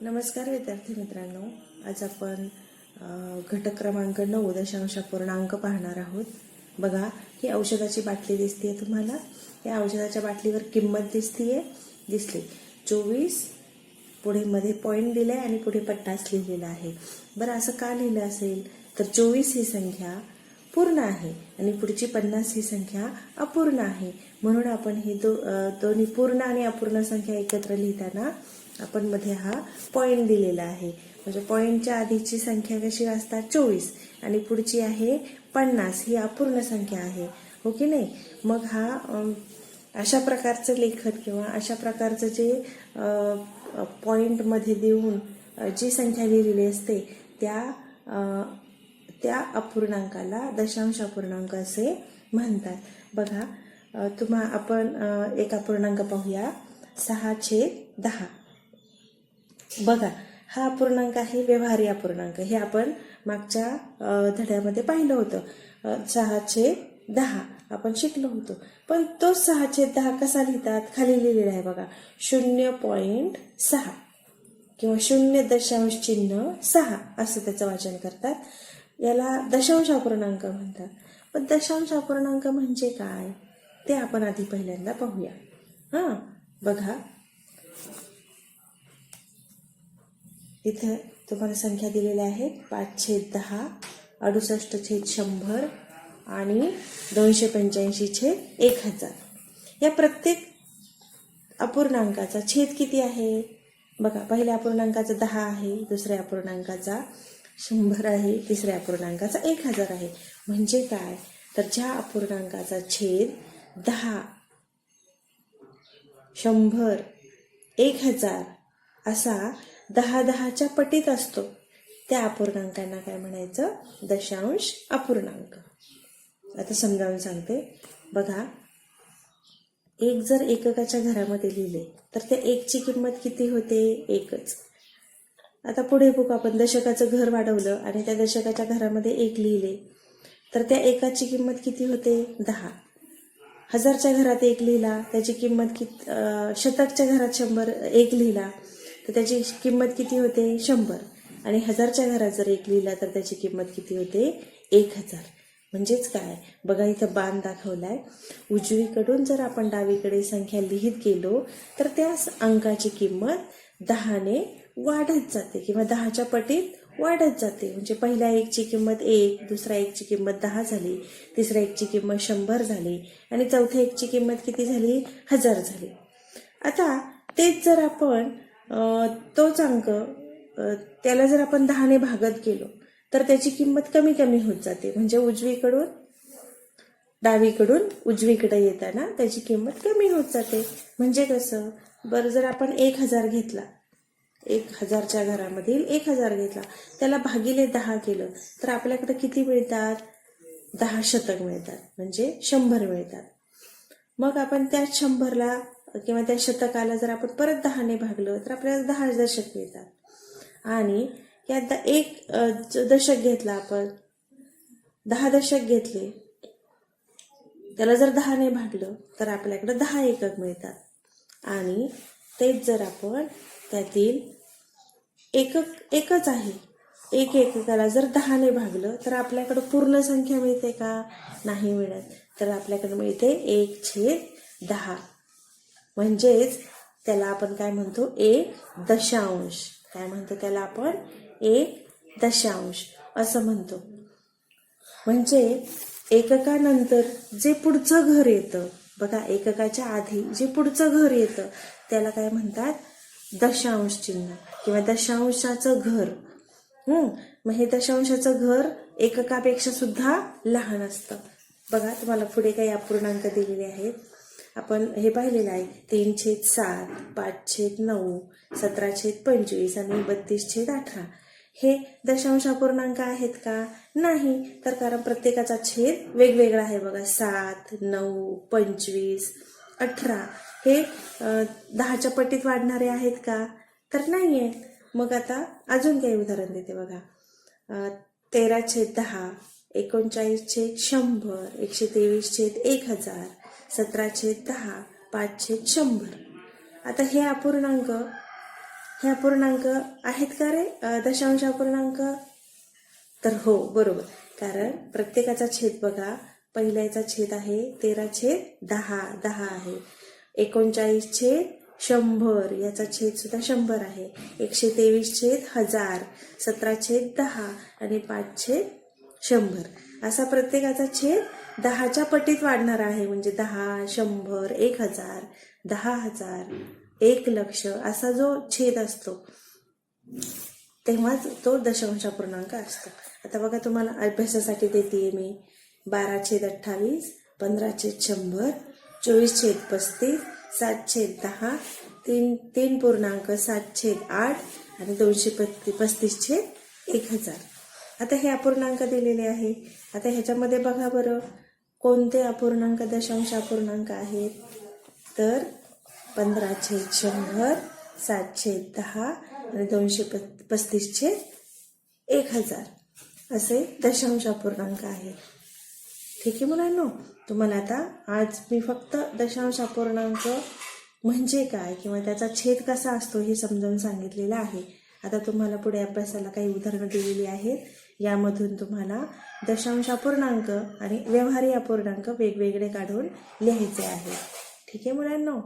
नमस्कार विद्यार्थी मित्रांनो. आज आपण घटक क्रमांक नऊ दशांश पूर्णांक पाहणार आहोत. बघा ही औषधाची बाटली दिसते तुम्हाला. या औषधाच्या बाटलीवर किंमत दिसतीये. दिसली. चोवीस पुढे मध्ये पॉईंट दिलाय आणि पुढे पट्टाच लिहिलेला आहे. बरं असं का लिहिलं असेल? तर चोवीस ही संख्या पूर्ण आहे आणि पुढची पन्नास ही संख्या अपूर्ण आहे. म्हणून आपण हे दो दोन्ही पूर्ण आणि अपूर्ण संख्या एकत्र लिहिताना आपण मध्ये हा पॉईंट दिलेला आहे. म्हणजे पॉईंटच्या आधीची संख्या कशी असतात चोवीस. आणि पुढची आहे पन्नास. ही अपूर्ण संख्या आहे. हो की नाही? मग हा अशा प्रकारचं लेखन किंवा अशा प्रकारचं जे पॉईंटमध्ये देऊन जी संख्या लिहिलेली असते त्या त्या अपूर्णांकाला दशांश अपूर्णांक असे म्हणतात. बघा तुम्हा आपण एक अपूर्णांक पाहूया. सहा छेद दहा. बघा हा अपूर्णांक आहे व्यवहारी अपूर्णांक हे आपण मागच्या धड्यामध्ये पाहिलं होतं. सहाशे दहा. आपण शिकलो होतो. पण तो सहाशे दहा कसा लिहितात? खाली लिहिलेला आहे बघा. शून्य पॉईंट सहा किंवा शून्य दशांश चिन्ह सहा असं त्याचं वाचन करतात. याला दशांश अपूर्णांक म्हणतात. पण दशांश अपूर्णांक म्हणजे काय? ते आपण आधी पहिल्यांदा पाहूया. हां बघा. इथं तुम्हाला संख्या दिलेल्या आहेत. पाच छेद दहा अडुसष्ट छेद शंभर आणि दोनशे पंच्याऐंशी छेद एक हजार. या प्रत्येक अपूर्णांकाचा छेद किती आहे? बघा पहिल्या अपूर्णांकाचा दहा आहे दुसऱ्या अपूर्णांकाचा शंभर आहे तिसऱ्या अपूर्णांकाचा एक हजार आहे. म्हणजे काय? तर ज्या अपूर्णांकाचा छेद दहा शंभर एक हजार असा दहा दहाच्या पटीत असतो. त्या अपूर्णांकांना काय म्हणायचं? दशांश अपूर्णांक. आता समजावून सांगते. बघा एक जर एककाच्या घरामध्ये लिहिले तर त्या एकची किंमत किती होते? एकच. आता पुढे बघू आपण. दशकाचं घर वाढवलं आणि त्या दशकाच्या घरामध्ये एक लिहिले तर त्या एकाची किंमत किती होते? दहा. हजारच्या घरात एक लिहिला त्याची किंमत कित शतकच्या घरात शंभर एक लिहिला तर त्याची किंमत किती होते? शंभर. आणि हजारच्या घरात जर एक लिहिला तर त्याची किंमत किती होते? एक हजार. म्हणजेच काय? बघा इथं बाण आहे उजवीकडून जर आपण डावीकडे संख्या लिहित गेलो तर त्या अंकाची किंमत दहाने वाढत जाते किंवा दहाच्या पटीत वाढत जाते. म्हणजे पहिल्या एकची किंमत एक दुसऱ्या एकची किंमत दहा झाली तिसऱ्या एकची किंमत शंभर झाली आणि चौथ्या एकची किंमत किती झाली? हजार झाली. आता तेच जर आपण तोच अंक त्याला जर आपण दहाने भागत गेलो तर त्याची किंमत कमी कमी होत जाते. म्हणजे उजवीकडून डावीकडून उजवीकडे येताना त्याची किंमत कमी होत जाते. म्हणजे कसं? बरं जर आपण एक हजार घेतला एक हजारच्या घरामधील एक हजार घेतला त्याला भागिले दहा केलं तर आपल्याकडे किती मिळतात? दहा शतक मिळतात. म्हणजे शंभर मिळतात. मग आपण त्या शंभरला किंवा त्या शतकाला जर आपण परत दहाने भागलं तर आपल्याला दहा दशक मिळतात. आणि यात द- एक दशक घेतला आपण दहा दशक घेतले त्याला जर दहाने भागलं तर आपल्याकडे दहा एकक मिळतात. आणि तेच जर आपण त्यातील एकक एकच आहे. एक एककाला जर दहाने भागलं तर आपल्याकडं पूर्ण संख्या मिळते का? नाही मिळत. तर आपल्याकडे मिळते एक छेद दहा. म्हणजेच त्याला आपण काय म्हणतो? एक दशांश. काय म्हणतो त्याला आपण? एक दशांश. असं म्हणतो. म्हणजे एककानंतर जे पुढचं घर येतं बघा एककाच्या आधी जे पुढचं घर येतं त्याला काय म्हणतात? दशांश चिन्ह किंवा दशांशाचं घर. मग हे दशांशाचं घर एककापेक्षा सुद्धा लहान असतं. बघा तुम्हाला पुढे काही अपूर्णांक दिलेले आहेत. आपण हे पाहिलेलं आहे तीन छेद सात पाच छेद नऊ सतरा छेद पंचवीस आणि बत्तीस छेद अठरा. हे दशांश अपूर्णांक आहेत का? नाही. तर कारण प्रत्येकाचा छेद वेगवेगळा आहे बघा. सात नऊ पंचवीस अठरा. हे दहाच्या पटीत वाढणारे आहेत का? तर नाही आहेत मग आता अजून काही उदाहरण देते बघा. तेरा छेद दहा एकोणचाळीस छेद शंभर एकशे तेवीस छेद एक हजार सतराशे दहा पाचशे शंभर. आता हे अपूर्णांक हे अपूर्णांक आहेत का रे? दशांश अपूर्णांक? तर हो बरोबर. कारण प्रत्येकाचा छेद बघा. पहिल्याचा छेद आहे तेरा छेद दहा. दहा आहे. एकोणचाळीस छेद शंभर. याचा छेद सुद्धा शंभर आहे. एकशे तेवीस छेद हजार. सतरा छेद दहा आणि पाच छेद शंभर. असा प्रत्येकाचा छेद दहाच्या पटीत वाढणार आहे म्हणजे दहा शंभर एक हजार दहा हजार एक लक्ष असा जो छेद असतो तेव्हाच तो दशांश पूर्णांक असतो. आता बघा तुम्हाला अभ्यासासाठी देते मी बारा छेद अठ्ठावीस पंधरा छेद शंभर चोवीस छेद पस्तीस सात छेद दहा तीन तीन पूर्णांक सात छेद आठ आणि दोनशे पत्ती पस्तीस छेद एक हजार. आता हे अपूर्णांक दिलेले आहे. आता ह्याच्यामध्ये बघा बरं. कोणते अपूर्णांक दशांश अपूर्णांक आहेत? तर पंधराशे शंभर सातशे दहा आणि दोनशे प- एक हजार असे दशांश अपूर्णांक आहे ठीक आहे मुलांनो? तुम्हाला आता आज मी फक्त दशांश अपूर्णांक म्हणजे काय किंवा त्याचा छेद कसा असतो हे समजावून सांगितलेलं आहे. आता तुम्हाला पुढे अभ्यासाला काही उदाहरणं दिलेली आहेत. यामधून तुम्हाला दशांश अपूर्णांक आणि व्यवहारी अपूर्णांक वेगवेगळे काढून लिहायचे आहे ठीक आहे मुलांनो?